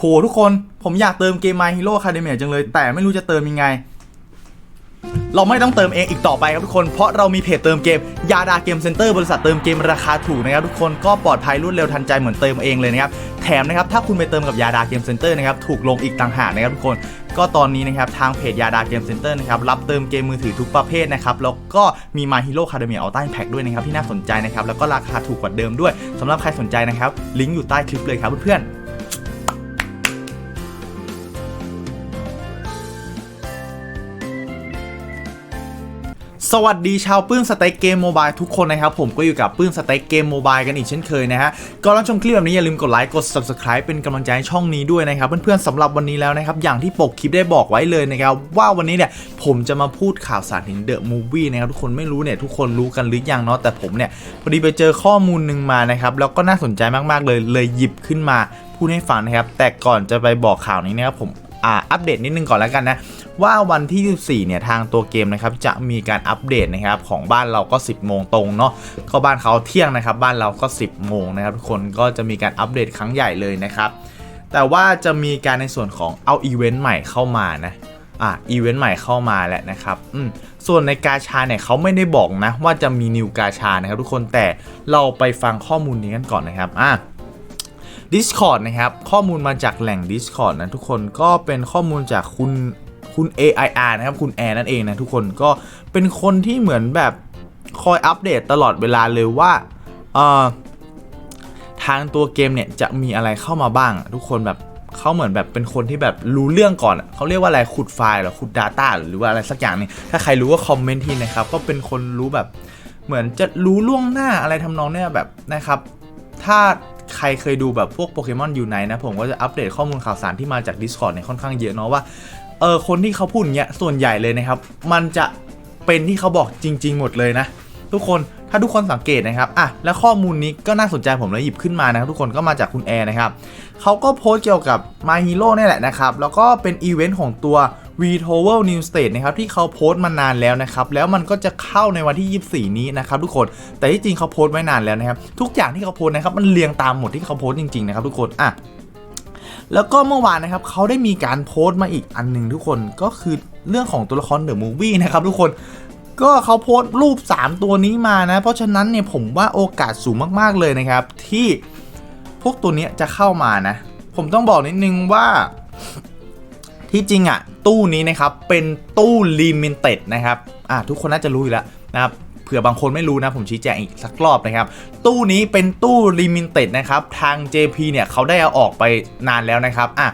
โหทุกคนผมอยากเติมเกม My Hero Academia จังเลย แต่ไม่รู้จะเติมยังไง เราไม่ต้องเติมเองอีกต่อไปครับทุกคน เพราะเรามีเพจเติมเกม ยาดาเกมเซ็นเตอร์บริษัทเติมเกมราคาถูกนะครับทุกคนก็ปลอดภัยรวดเร็วทันใจเหมือนเติมเองเลยนะครับแถมนะครับถ้าคุณไปเติมกับยาดาเกมเซ็นเตอร์นะครับถูกลงอีกต่างหากนะครับทุกคนก็ตอนนี้นะครับทางเพจยาดาเกมเซ็นเตอร์นะครับรับเติมเกมมือถือทุกประเภทนะครับแล้วก็มี My Hero Academia Ultra Impact ด้วยนะครับที่น่าสนใจนะครับแล้วก็ราคาถูกกว่าเดิมด้วยสำหรับใครสนใจนะครับลิงก์อยู่ใต้คลิปเลยครับเพื่อนๆ สวัสดีชาวปื้มสเต็กเกมโมบายทุกคนนะครับ ผมก็อยู่กับปื้มสเต็กเกมโมบายกันอีกเช่นเคยนะฮะก่อนรับชมคลิปแบบนี้อย่าลืมกดไลค์กด subscribe เป็นกำลังใจให้ช่องนี้ด้วยนะครับ เพื่อนๆสำหรับวันนี้แล้วนะครับ อย่างที่ปกคลิปได้บอกไว้เลยนะครับ ว่าวันนี้เนี่ยผมจะมาพูดข่าวสารถึงเดอะมูฟวี่นะครับ ทุกคนไม่รู้เนี่ยทุกคนรู้กันหรือยังเนาะแต่ผมเนี่ยพอดีไปเจอข้อมูลหนึ่งมานะครับแล้วก็น่าสนใจมากๆเลยเลยหยิบขึ้นมาพูดให้ฟังนะครับแต่ก่อนจะไปบอกข่าวนี้นะครับผม อ่าอัปเดตนิดนึงก่อนแล้วกันนะ ว่าวันที่ 24 เนี่ย ทางตัวเกมนะครับ จะมีการอัปเดตนะครับ ของบ้านเราก็ 10 โมงตรงเนาะก็บ้านเขาเที่ยงนะครับ บ้านเราก็ 10 โมงนะครับทุกคนก็จะมีการอัปเดตครั้งใหญ่เลยนะครับ แต่ว่าจะมีการในส่วนของเอาอีเวนต์ใหม่เข้ามานะอะอีเวนต์ใหม่เข้ามาแหละนะครับอืมส่วนในกาชาเนี่ยเขาไม่ได้บอกนะ ว่าจะมีนิวกาชานะครับทุกคนแต่เราไปฟังข้อมูลนี้กันก่อนนะครับอะ Discord นะครับ ข้อมูลมาจากแหล่ง Discord นะทุกคนก็เป็นข้อมูลจากคุณคุณ AIR นะครับ คุณแอร์นั่นเองนะทุกคนก็เป็นคนที่เหมือนแบบคอยอัปเดตตลอดเวลาเลยว่าเอ่อทางตัวเกมเนี่ยจะมีอะไรเข้ามาบ้าง ทุกคนแบบเขาเหมือนแบบเป็นคนที่แบบรู้เรื่องก่อนเขาเรียกว่าอะไรขุดไฟล์หรือขุด Data หรือว่าอะไรสักอย่างนึงถ้าใครรู้ก็คอมเมนต์ทีนะครับ ก็เป็นคนรู้แบบ เหมือนจะรู้ล่วงหน้าอะไรทำนองเนี้ยแบบนะครับ ถ้า ใครเคยดูแบบพวกโปเกมอนยูไนนะ ผมก็จะอัปเดตข้อมูลข่าวสารที่มาจาก Discord เนี่ยค่อนข้างเยอะเนาะว่าเออคนที่เขาพูดเงี้ยส่วนใหญ่เลยนะครับ มันจะเป็นที่เขาบอกจริง ๆ หมดเลยนะ ทุกคนถ้าทุกคนสังเกตนะครับอะและข้อมูลนี้ก็น่าสนใจผมเลยหยิบขึ้นมานะครับทุกคนก็มาจากคุณแอร์นะครับเขาก็โพสต์เกี่ยวกับ My Hero เนี่ยแหละนะครับแล้วก็เป็นอีเวนต์ของตัว v t o w e l New State นะครับที่เขาโพสต์มานานแล้วนะครับแล้วมันก็จะเข้าในวันที่ 24 นี้นะครับทุกคนแต่ที่จริงเขาโพสต์ไว้นานแล้วนะครับทุกอย่างที่เขาโพสต์นะครับมันเรียงตามหมดที่เขาโพสต์จริงๆนะครับทุกคนอะแล้วก็เมื่อวานนะครับเขาได้มีการโพสต์มาอีกอันหนึ่งทุกคนก็คือเรื่องของตัวละครเดอะมูฟวี่นะครับทุกคนก็เขาโพสต์รูป 3 ตัวนี้มานะ เพราะฉะนั้นเนี่ยผมว่าโอกาสสูงมากๆเลยนะครับ ที่พวกตัวนี้จะเข้ามานะ ผมต้องบอกนิดนึงว่า ที่จริงอะตู้นี้นะครับเป็นตู้ลิมิเต็ดนะครับอะทุกคนน่าจะรู้อยู่แล้วนะครับเผื่อบางคนไม่รู้นะผมชี้แจงอีกสักรอบนะครับ ตู้นี้เป็นตู้ลิมิเต็ดนะครับทาง JP เนี่ยเขาได้เอาออกไปนานแล้วนะครับอะ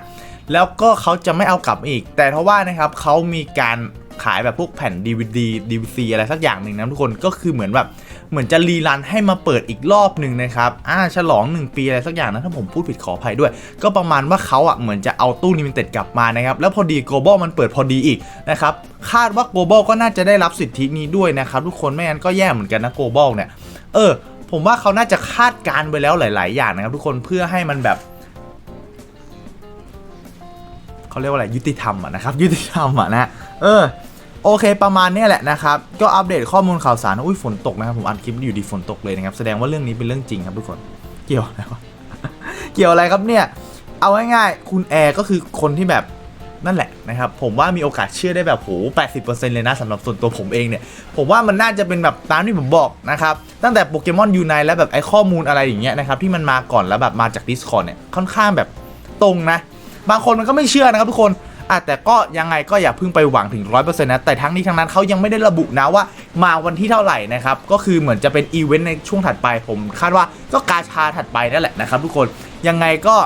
แล้วก็เขาจะไม่เอากลับอีก แต่เพราะว่านะครับเขามีการขายแบบพวกแผ่น DVD DVD อะไรสักอย่างหนึ่งนะทุกคนก็คือเหมือนแบบ เหมือนจะรีรันให้มาเปิดอีกรอบหนึ่งนะครับอ่าฉลอง 1 ปีอะไรสักอย่างนะถ้าผมพูดผิดขออภัยด้วย ก็ประมาณว่าเขาอะเหมือนจะเอาตู้ลิมิเต็ดกลับมานะครับแล้วพอดี global มันเปิดพอดีอีกนะครับคาดว่า global ก็น่าจะได้รับสิทธินี้ด้วยนะครับทุกคนไม่งั้นก็แย่เหมือนกันนะ global เนี่ยเออผมว่าเขาน่าจะคาดการณ์ไว้แล้วหลาย ๆ อย่างนะครับทุกคนเพื่อให้มันแบบเขาเรียกว่าอะไรยุติธรรมอะนะครับยุติธรรมอะนะเออ โอเคประมาณนี้แหละนะครับ ก็อัปเดตข้อมูลข่าวสารอุ้ยฝนตกนะครับผมอัดคลิปอยู่ดีฝนตกเลยนะครับ แสดงว่าเรื่องนี้เป็นเรื่องจริงครับทุกคนเกี่ยวอะไรวะเกี่ยวอะไรครับเนี่ย เอาง่ายๆคุณแอร์ก็คือคนที่แบบนั่นแหละนะครับ ผมว่ามีโอกาสเชื่อได้แบบโห80%เลยนะสำหรับส่วนตัวผมเองเนี่ย ผมว่ามันน่าจะเป็นแบบตามที่ผมบอกนะครับ ตั้งแต่โปเกมอนยูไนแล้วแบบไอ้ข้อมูลอะไรอย่างเงี้ยนะครับที่มันมาก่อนแล้วแบบมาจาก Discord เนี่ยค่อนข้างแบบตรงนะ บางคนมันก็ไม่เชื่อนะครับทุกคน อะแต่ก็ยังไงก็อย่าเพิ่งไปหวังถึง100%นะแต่ทั้งนี้ทั้งนั้นเขายังไม่ได้ระบุนะว่ามาวันที่เท่าไหร่นะครับก็คือเหมือนจะเป็นอีเวนต์ในช่วงถัดไปผมคาดว่าก็กาชาถัดไปนั่นแหละนะครับทุกคนยังไงก็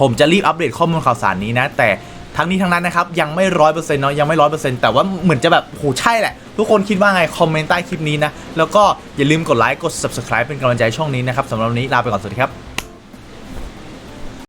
ผมจะรีบอัปเดตข้อมูลข่าวสารนี้นะ แต่ทั้งนี้ทั้งนั้นนะครับยังไม่ร้อยเปอร์เซ็นต์เนาะยังไม่ร้อยเปอร์เซ็นต์แต่ว่าเหมือนจะแบบโหใช่แหละ ทุกคนคิดว่าไง คอมเมนต์ใต้คลิปนี้นะ แล้วก็อย่าลืมกดไลค์กด subscribe เป็นกำลังใจช่องนี้นะครับสำหรับวันนี้ลาไปก่อนสวัสดีครับ